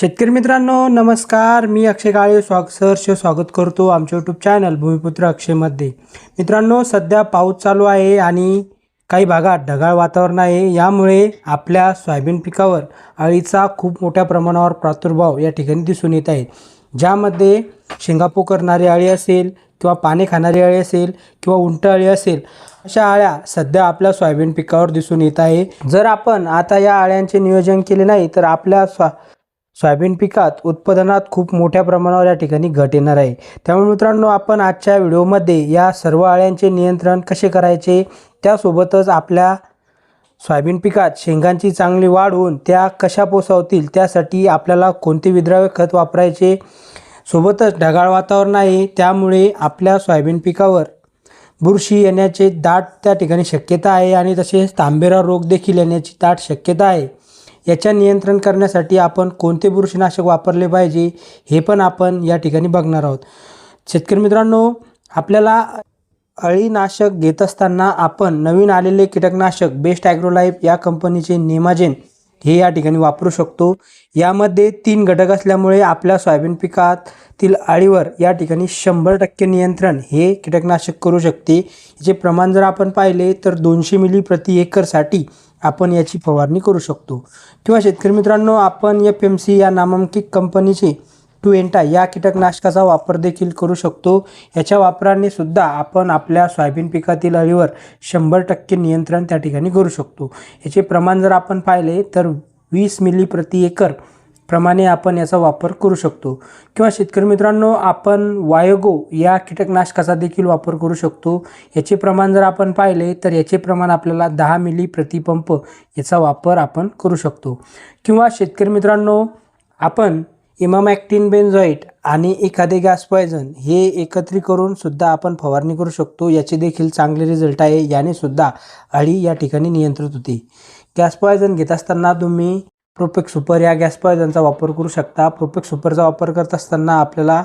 शेतकरी मित्रांनो नमस्कार. मी अक्षय काळे स्वाग सहर्ष स्वागत करतो आमच्या यूट्यूब चॅनल भूमिपुत्र अक्षयमध्ये मित्रांनो सध्या पाऊस चालू आहे आणि काही भागात ढगाळ वातावरण आहे. यामुळे आपल्या सोयाबीन पिकावर अळीचा खूप मोठ्या प्रमाणावर प्रादुर्भाव या ठिकाणी दिसून येत आहे. ज्यामध्ये शेंगापू करणारी अळी असेल किंवा पाने खाणारी अळी असेल किंवा उंट अळी असेल अशा अळ्या सध्या आपल्या सोयाबीन पिकावर दिसून येत आहे. जर आपण आता या अळ्यांचे नियोजन केले नाही तर आपल्या स्वा सोयाबीन पिकात उत्पादनात खूप मोठ्या प्रमाणावर या ठिकाणी घट येणार आहे. त्यामुळे मित्रांनो आपण आजच्या व्हिडिओमध्ये या सर्व अळ्यांचे नियंत्रण कसे करायचे त्यासोबतच आपल्या सोयाबीन पिकात शेंगांची चांगली वाढ होऊन त्या कशा पोसावतील त्यासाठी आपल्याला कोणते विद्राव्य खत वापरायचे सोबतच ढगाळ वातावरण आहे त्यामुळे आपल्या सोयाबीन पिकावर बुरशी येण्याचे दाट त्या ठिकाणी शक्यता आहे आणि तसेच तांबेरा रोग देखील येण्याची दाट शक्यता आहे. याच्या नियंत्रण करण्यासाठी आपण कोणते बुरशीनाशक वापरले पाहिजे हे पण आपण या ठिकाणी बघणार आहोत. शेतकरी मित्रांनो आपल्याला अळीनाशक घेत असताना आपण नवीन आलेले कीटकनाशक बेस्ट ॲग्रोलाईफ या कंपनीचे नेमाजेन हे या ठिकाणी वापरू शकतो. यामध्ये तीन घटक असल्यामुळे आपल्या सोयाबीन पिकातील अळीवर या ठिकाणी शंभर टक्के नियंत्रण हे कीटकनाशक करू शकते. याचे प्रमाण जर आपण पाहिले तर दोनशे मिली प्रति एकरसाठी आपण याची फवारणी करू शकतो. किंवा शेतकरी मित्रांनो आपण एफ एम सी या नामांकित कंपनीचे टू एंटा या कीटकनाशकाचा वापर देखील करू शकतो. याच्या वापराने सुद्धा आपण आपल्या सोयाबीन पिकातील अळीवर शंभर टक्के नियंत्रण त्या ठिकाणी करू शकतो. याचे प्रमाण जर आपण पाहिले तर वीस मिली प्रति एकर प्रमाणे आपण याचा वापर करू शकतो. किंवा शेतकरी मित्रांनो आपण वायोगो या कीटकनाशकाचा देखील वापर करू शकतो. याचे प्रमाण जर आपण पाहिले तर याचे प्रमाण आपल्याला दहा मिली प्रतिपंप याचा वापर आपण करू शकतो. किंवा शेतकरी मित्रांनो आपण इमामॅक्टिन बेन्झॉईट आणि एखादे गॅस पॉयझन हे एकत्रित करून सुद्धा आपण फवारणी करू शकतो. याचे देखील चांगले रिझल्ट आहे. याने सुद्धा अळी या ठिकाणी नियंत्रित होते. गॅस पॉयझन घेत असताना तुम्ही प्रोपेक सुपर या गॅस पॉयझनचा वापर करू शकता. प्रोपेक सुपरचा वापर करत असताना आपल्याला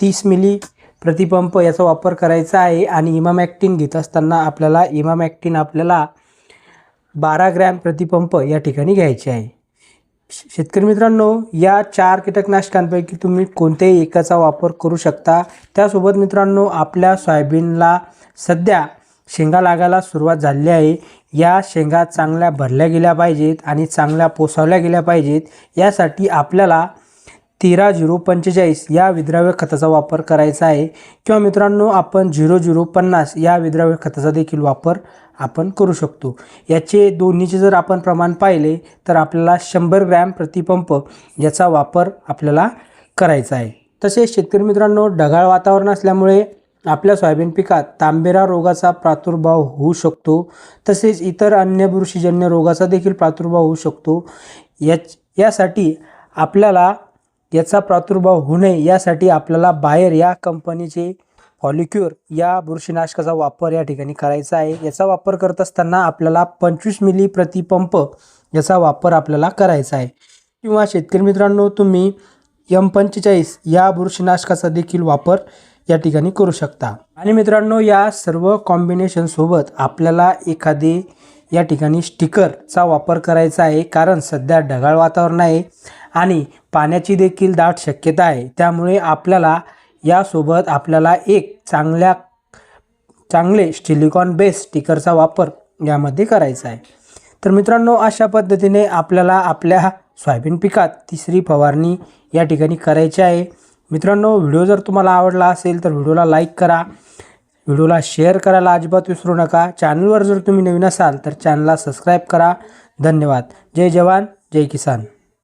तीस मिली प्रतिपंप याचा वापर करायचा आहे आणि इमामॅक्टिन घेत असताना आपल्याला इमामॅक्टिन आपल्याला बारा ग्रॅम प्रतिपंप या ठिकाणी घ्यायचे आहे. शेतकरी मित्रांनो या चार कीटकनाशकांपैकी तुम्ही कोणत्याही एकाचा वापर करू शकता. त्यासोबत मित्रांनो आपल्या सोयाबीनला सध्या शेंगा लागायला सुरुवात झाली आहे. या शेंगा चांगल्या भरल्या गेल्या पाहिजेत आणि चांगल्या पोसावल्या गेल्या पाहिजेत. यासाठी आपल्याला तेरा झिरो पंचेचाळीस या विद्राव्य खताचा वापर करायचा आहे. किंवा मित्रांनो आपण झिरो झिरो पन्नास या विद्राव्य खताचा देखील वापर आपण करू शकतो. याचे दोन्हीचे जर आपण प्रमाण पाहिले तर आपल्याला शंभर ग्रॅम प्रतिपंप याचा वापर आपल्याला करायचा आहे. तसेच शेतकरी मित्रांनो ढगाळ वातावरण असल्यामुळे आपल्या सोयाबीन पिकात तांबेरा रोगाचा प्रादुर्भाव होऊ शकतो. तसेच इतर अन्य बुरशीजन्य रोगाचा देखील प्रादुर्भाव होऊ शकतो. याच यासाठी आपल्याला याचा प्रादुर्भाव होऊ नये यासाठी आपल्याला बाहेर या कंपनीचे फॉलिक्युअर या बुरशीनाशकाचा वापर या ठिकाणी करायचा आहे. याचा वापर करत असताना आपल्याला पंचवीस मिली प्रतिपंप याचा वापर आपल्याला करायचा आहे. किंवा शेतकरी मित्रांनो तुम्ही एम पंचेचाळीस या बुरशीनाशकाचा देखील वापर या ठिकाणी करू शकता. आणि मित्रांनो या सर्व कॉम्बिनेशनसोबत आपल्याला एखादे या ठिकाणी स्टिकरचा वापर करायचा आहे. कारण सध्या ढगाळ वातावरण आहे. आणि पाण्याची देखील दाट शक्यता आहे. त्यामुळे आपल्याला यासोबत आपल्याला एक चांगल्या चांगले स्टिलिकॉन बेस स्टिकरचा वापर यामध्ये करायचा आहे. तर मित्रांनो अशा पद्धतीने आपल्याला आपल्या सोयाबीन पिकात तिसरी फवारणी या ठिकाणी करायची आहे. मित्रांनो व्हिडिओ जर तुम्हाला आवडला असेल तर व्हिडिओला लाईक करा. व्हिडिओला शेअर करायला अजिबात विसरू नका. चॅनलवर जर तुम्ही नवीन असाल तर चॅनलला सबस्क्राईब करा. धन्यवाद. जय जवान जय किसान.